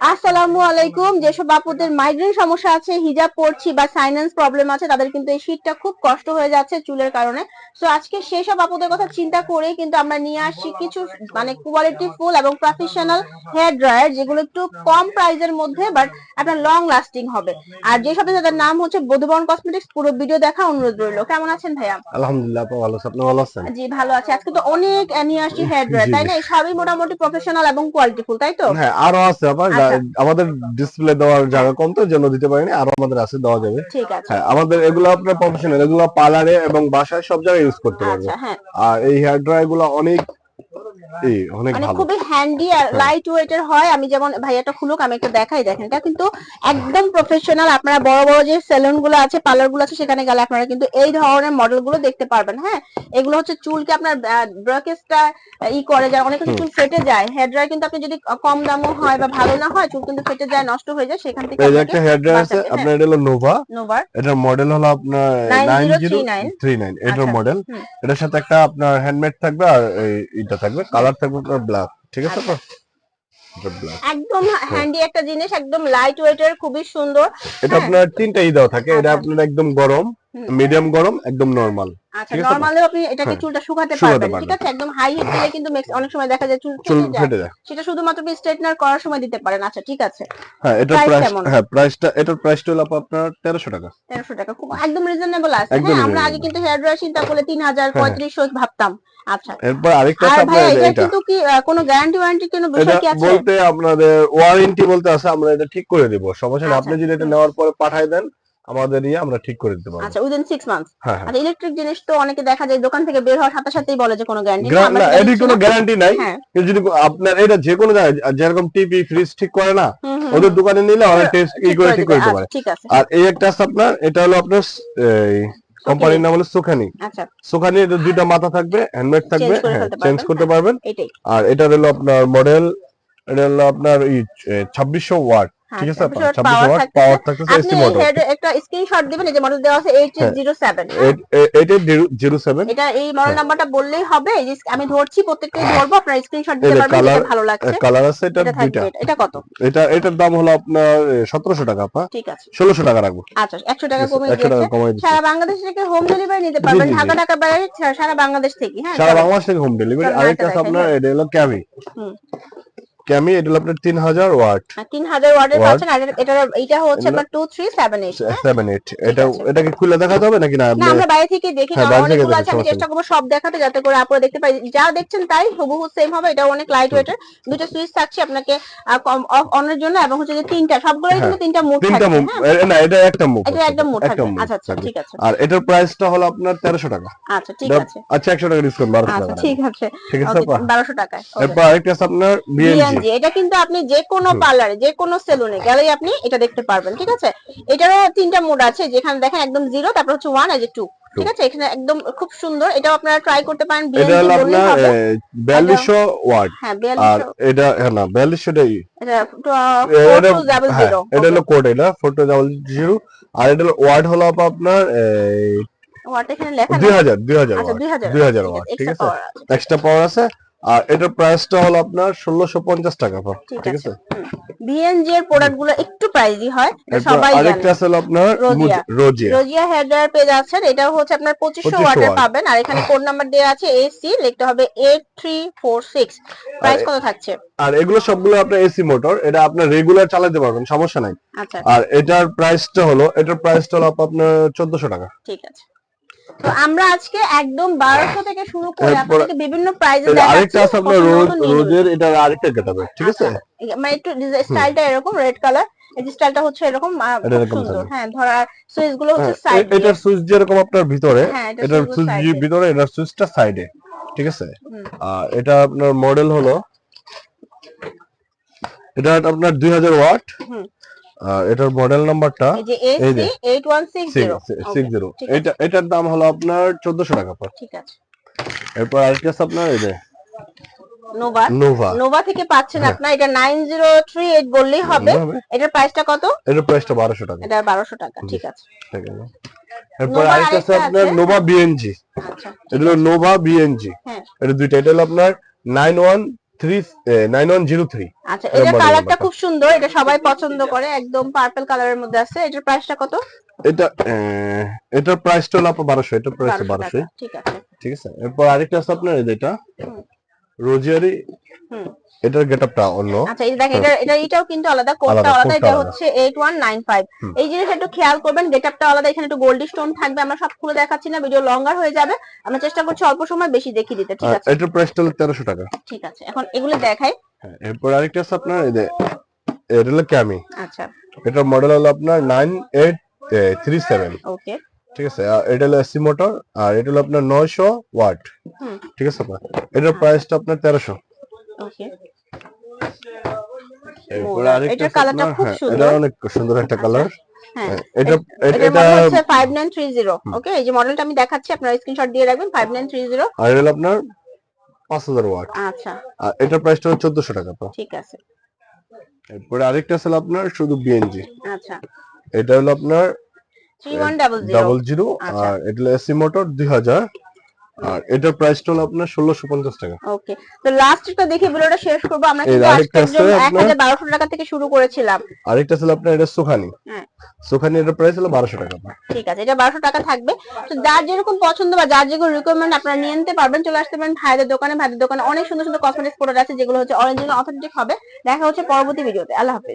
আসসালামু আলাইকুম। যেসব আপুদের মাইগ্রেন সমস্যা আছে হিজাব পড়ছি বা প্রবলেম আছে তাদের কিন্তু এই শীতটা খুব কষ্ট হয়ে যাচ্ছে চুলের কারণে। আজকে সেই সব আপুদের কথা চিন্তা করে কিন্তু আমরা নিয়ে আসছি কিছু মানে কোয়ালিটি ফুল এবং প্রফেশনাল হেয়ার ড্রায়ার যেগুলো একটু কম প্রাইজের মধ্যে বাট আপনার লং লাস্টিং হবে। আর যে তাদের নাম হচ্ছে বধুবরণ কসমেটিক্স পুরো ভিডিও দেখা অনুরোধ রইল। কেমন আছেন ভাইয়া? আলহামদুলিল্লাহ ভালো। আপনি ভালো আছেন? জি ভালো আছে। আজকে তো অনেক নিয়ে আসছি হেয়ার ড্রায়ার তাই না? সবই মোটামুটি প্রফেশনাল এবং কোয়ালিটি ফুল তাই তো? হ্যাঁ আরও আছে। যা- আমাদের ডিসপ্লে দেওয়ার জায়গা কম তো জন্য দিতে পারিনি আরও আমাদের আছে দেওয়া যাবে। ঠিক আছে। হ্যাঁ আমাদের এগুলো আপনার প্রফেশনাল এগুলো পার্লারে এবং বাসায় সব জায়গায় ইউজ করতে পারবে। আচ্ছা হ্যাঁ। আর এই হেয়ার ড্রায়ারগুলো অনেক মানে খুবই হ্যান্ডি আর হ্যাঁ। লাইট ওয়েটের হয়। আমি যেমন ভাইয়াটা খুলুক আমি একটু দেখাই দেখেন। এটা কিন্তু একদম প্রফেশনাল আপনারা বড় বড় যে সেলুনগুলো আছে পার্লারগুলো আছে সেখানে গেলে আপনারা কিন্তু এই ধরনের মডেলগুলো দেখতে পারবেন হ্যাঁ? এগুলো হচ্ছে চুলকে আপনার ব্রাকেসটা ই করে যায়। অনেক চুল ফেটে যায়। হেয়ার ড্রায়ার কিন্তু আপনি যদি কম দামও হয় বা ভালো না হয় চুল কিন্তু ফেটে যায় নষ্ট হয়ে যায় সেখান থেকে এই একটা হেয়ার ড্রায়ার আছে আপনার এটা হলো নোভা নোভার এটার মডেল হলো আপনার 9039 এটার আচ্ছা, মডেল এটার সাথে একটা আপনার হ্যান্ডমেড থাকবে আর এটা থাকবে। কালার থাকবে আপনার ব্ল্যাক ঠিক আছে আচ্ছা। তো একদম হ্যান্ডি একটা জিনিস একদম লাইট ওয়েটের খুবই সুন্দর এটা হ্যাঁ। আপনার তিনটা ই দেওয়া থাকে এটা আচ্ছা। আপনার একদম গরম। মিডিয়াম গরম একদম নরমাল আচ্ছা? নরমালি আপনি এটাকে হ্যাঁ, চুলটা শুকাতে পারবেন। ঠিক আছে? একদম হাই হিট দিলে কিন্তু অনেক সময় দেখা যায় চুল ফেটে যায়। সেটা শুধুমাত্র আপনি স্ট্রেটনার করার সময় দিতে পারেন। আচ্ছা ঠিক আছে। হ্যাঁ এটার প্রাইস হ্যাঁ প্রাইসটা এটার প্রাইসটা হলো আপনার তেরোশো টাকা। তেরোশো টাকা। খুব একদম রিজনেবল আছে। হ্যাঁ আমরা আগে কিন্তু হেয়ার ড্রায়ার চিন্তা করলে তিন হাজার হ্যাঁ। পঁয়ত্রিশশো ভাবতাম। আচ্ছা। এরপর আরেকটা আপনার এটা কিন্তু কি কোনো গ্যারান্টি ওয়ারেন্টি কোনো বিষয় কি আছে? বলতে আপনাদের ওয়ারেন্টি বলতে আছে আমরা এটা ঠিক করে দিব। সমস্যা আচ্ছা, আপনি যদি এটা নেওয়ার পরে পাঠাই দেন আমাদের ইয়ে আমরা ঠিক করে দিতে পারব। আচ্ছা উইদিন সিক্স মান্থস হ্যাঁ হ্যাঁ। আচ্ছা ইলেকট্রিক জিনিস তো অনেকে দেখা যায় দোকান থেকে বের হওয়ার সাথে সাথেই বলে যে কোনো গ্যারান্টি না এটির কোনো গ্যারান্টি নাই হ্যাঁ। কিন্তু যদি আপনার এটা যে কোনো জায়গায় যেরকম টিভি ফ্রিজ ঠিক করে না ওদের দোকানে নিলে অনেক টেস্ট ই করে ঠিক করে দিতে আচ্ছা, পারে। ঠিক আছে। আর এই একটা আছে আপনার এটা হলো আপনার এই কোম্পানির নাম হলো সুখানি আচ্ছা। সুখানি এটা দুইটা মাথা থাকবে হ্যান্ডমেড থাকবে হ্যাঁ চেঞ্জ করতে পারবেন। এটাই। আর এটা হলো আপনার মডেল এটা হলো আপনার ছাব্বিশশো ওয়াট। হ্যাঁ, ঠিক আছে 26 ছাব্বিশশো power ওয়াট পাওয়ার থাকতেছে আপনি এসি মোটর হেড একটা স্ক্রিনশট দিবেন এই যে মডেল দেওয়া আছে এইট হ্যাঁ। Zero seven eight zero seven এটা এই মডেল হ্যাঁ। নাম্বারটা বললেই হবে এই যে আমি ধরছি প্রত্যেকটাই ধরবো আপনার স্ক্রিনশট দিতে পারবেন যেটা ভালো লাগছে। কালার আছে এটা দুইটা। এটা কত? এটা এটার দাম হলো আপনার সতেরোশো টাকা আপা। ঠিক আছে। ষোলোশো টাকা রাখব। আচ্ছা একশো টাকা কমে একশো দিয়েছে। সারা বাংলাদেশ থেকে হোম ডেলিভারি নিতে পারবেন। ঢাকা ঢাকা বাইরে সারা- বাংলাদেশ থেকে হ্যাঁ। সারা বাংলাদেশ থেকে হোম ডেলিভারি আরেকটা আপনার এটা হলো হুম। ক্যামি এটা হলো আপনার তিন হাজার ওয়াট আর তিন হাজার ওয়ার্ডের Watt। পাচ্ছেন আর এটা এটা হচ্ছে আপনার two three seven eight seven eight এটা খুলে দেখাতে হবে নাকি না? না আমরা বাইরে থেকে দেখি হ্যাঁ, অনেকগুলো আছে আমি চেষ্টা করব সব দেখাতে যাতে করে আপনারা দেখতে পাই। যা দেখছেন তাই হুবহু সেম হবে এটা অনেক লাইট ওয়েটের দুটো সুইচ থাকছে আপনাকে অফ অনের জন্য এবং হচ্ছে যে তিনটা সবগুলোই কিন্তু তিনটা তিনটা মুভ হ্যাঁ? না এটা একটা মুভ এটা একদম থাকবে আচ্ছা আচ্ছা ঠিক আছে। আর এটার প্রাইসটা হলো আপনার তেরোশো টাকা। আচ্ছা ঠিক আছে। আচ্ছা একশো টাকা ডিসকাউন্ট বারোশো আচ্ছা টাকা ঠিক আছে। ঠিক আছে আপা বারোশো টাকায়। এরপর আরেকটা আছে আপনার বিএনজি বিএনজি এটা কিন্তু আপনি যে কোনো। পার্লারে যে কোনো সেলুনে গেলেই আপনি এটা দেখতে পারবেন ঠিক আছে? এটারও তিনটা মোড আছে যেখানে দেখেন একদম জিরো তারপর হচ্ছে ওয়ান আর যে টু ঠিক আছে? এখানে একদম খুব সুন্দর এটাও আপনারা ট্রাই করতে পারেন এটা হলো আপনার হবে। বিয়াল্লিশশো ওয়াট। হ্যাঁ আর বিয়াল্লিশ এটা হ্যাঁ না বিয়াল্লিশশোটাই এটা এটা হ্যাঁ এটা হলো কোড এটা ফোর টু ডাবল জিরো আর এটা হলো ওয়াট হলো আপনার ওয়াট এখানে লেখা দুই নেই। হাজার দুই হাজার আচ্ছা ওয়াট দুই হাজার। দুই হাজার ওয়াট ঠিক আছে? এক্সট্রা পাওয়ার আছে। আর এটার প্রাইসটা হলো আপনার ষোলোশো পঞ্চাশ টাকা পর ঠিক আছে। বিএনজি এর প্রোডাক্টগুলো একটু প্রাইজি হয় সবাই আরেকটা আছে আপনার রোজিয়া। রোজিয়া। হেয়ার ড্রায়ার পেয়ে যাচ্ছেন এটা হচ্ছে আপনার পঁচিশশো 2500 ওয়াটের পাবেন। আর এখানে কোড নাম্বার দেওয়া আছে এসি লিখতে হবে eight three four six price কত থাকছে? আর এগুলো সবগুলো আপনার এসি মোটর এটা আপনার রেগুলার চালাতে পারবেন সমস্যা নাই। আচ্ছা। আর এটার প্রাইসটা হলো এটার প্রাইসটা হলো আপা আপনার চোদ্দশো টাকা। ঠিক আছে। তো আমরা আজকে একদম বারোশো থেকে শুরু করে আপনাদেরকে বিভিন্ন প্রাইজে আরেকটা আছে আপনার রোজ রোজের এটা আরেকটা কেটাবে ঠিক আছে? আচ্ছা, মানে একটু স্টাইলটা এরকম রেড কালার এই স্টাইলটা হচ্ছে এরকম সুন্দর। হ্যাঁ ধরার সুইচগুলো হচ্ছে হ্যাঁ, সাইড এ- এটার সুইচ যেরকম আপনার ভিতরে হ্যাঁ এটা এটার সুইচ ভিতরে এটার সুইচটা সাইডে ঠিক আছে? আর এটা আপনার মডেল হলো এটা আপনার দুই হাজার ওয়াট। হুম। আর এটার মডেল নাম্বারটা এই যে সিক্স জিরো। এটা এটার দাম হলো আপনার চোদ্দশো টাকা পর ঠিক আছে। এরপর আরেকটা আছে আপনার এই যে নোভা নোভা থেকে পাচ্ছেন হ্যাঁ। আপনার এটা নাইন জিরো থ্রি এইট বললেই হবে। এটার প্রাইসটা কত? এটার প্রাইসটা বারোশো টাকা। এটা বারোশো টাকা ঠিক আছে। ঠিক আছে। এরপর আরেকটা আছে আপনার নোভা বিএনজি আচ্ছা। এটা হলো নোভা বিএনজি হ্যাঁ। এটা দুইটা এটা হলো আপনার। Nine one three nine one zero three আচ্ছা এটা কালারটা খুব সুন্দর এটা সবাই পছন্দ করে একদম পার্পল কালারের মধ্যে আছে। এটার প্রাইসটা কত? এটা আহ, এটার প্রাইসটা হলো আপনার বারোশো এটার প্রাইস বারোশো ঠিক আছে। ঠিক আছে? এরপর আরেকটা আছে আপনার এটা। রোজিয়ারি এটার গেটআপটা অন্য। আচ্ছা এই দেখেন এটা এটা এটাও কিন্তু আলাদা কোডটা আলাদা, এটা হচ্ছে 8195 এই জিনিসটা একটু খেয়াল করবেন গেটআপটা আলাদা এখানে একটু গোল্ডি স্টোন থাকবে আমরা সব খুলে দেখাচ্ছি না ভিডিও লঙ্গার হয়ে যাবে। আমরা চেষ্টা করছি অল্প সময় বেশি দেখিয়ে দিতে ঠিক আছে? এটার প্রাইসটা হলো তেরোশো টাকা। ঠিক আছে এখন এগুলো দেখাই। হ্যাঁ, এরপর আরেকটা আছে আপনার এই যে এটা হলো ক্যামি আচ্ছা। এটার মডেল হলো আপনার nine eight three seven okay ঠিক আছে আর এটা হলো এসি মোটর আর এটা হলো আপনার নয়শো ওয়াট। হুম। ঠিক আছে আপনার এটার প্রাইসটা আপনার তেরোশো হ্যাঁ, সুন্দর। এটা অনেক সুন্দর একটা কালার হ্যাঁ। এটা এটা- মডেল হচ্ছে 5930 ওকে? এই যে মডেলটা আমি দেখাচ্ছি আপনারা স্ক্রিনশট দিয়ে রাখবেন 5930 আর এটা আপনার পাঁচ হাজার ওয়াট। আচ্ছা। আর এটার প্রাইসটা হলো চোদ্দশো টাকা ঠিক আছে। এরপরে আরেকটা আছে আপনার শুধু বিএনজি আচ্ছা। এটা হলো আপনার 3100 ডাবল জিরো। আর এটা এসি মোটর দুই হাজার। আর এটার প্রাইসটা হলো আপনার ষোলোশো পঞ্চাশ টাকা। ওকে তো লাস্টটা দেখে ভিডিওটা শেষ করব আমরা কিন্তু আজকের আছে জন্য আপনার- 1200 টাকা থেকে শুরু করেছিলাম। আরেকটা ছিল আপনার এটা সুখানি সুখানি এটার প্রাইস হলো বারোশো টাকা। ঠিক আছে এটা 1200 টাকা থাকবে। তো যার যেরকম পছন্দ বা যার রিকোয়ারমেন্ট আপনারা নিয়ে নিতে পারবেন চলে আসতে পারেন ভাইদের দোকানে। ভাইদের দোকানে অনেক সুন্দর সুন্দর কসমেটিক্স প্রোডাক্ট আছে যেগুলো হচ্ছে অরিজিনাল অথেন্টিক হবে। দেখা হচ্ছে পরবর্তী ভিডিওতে। আল্লাহ হাফেজ।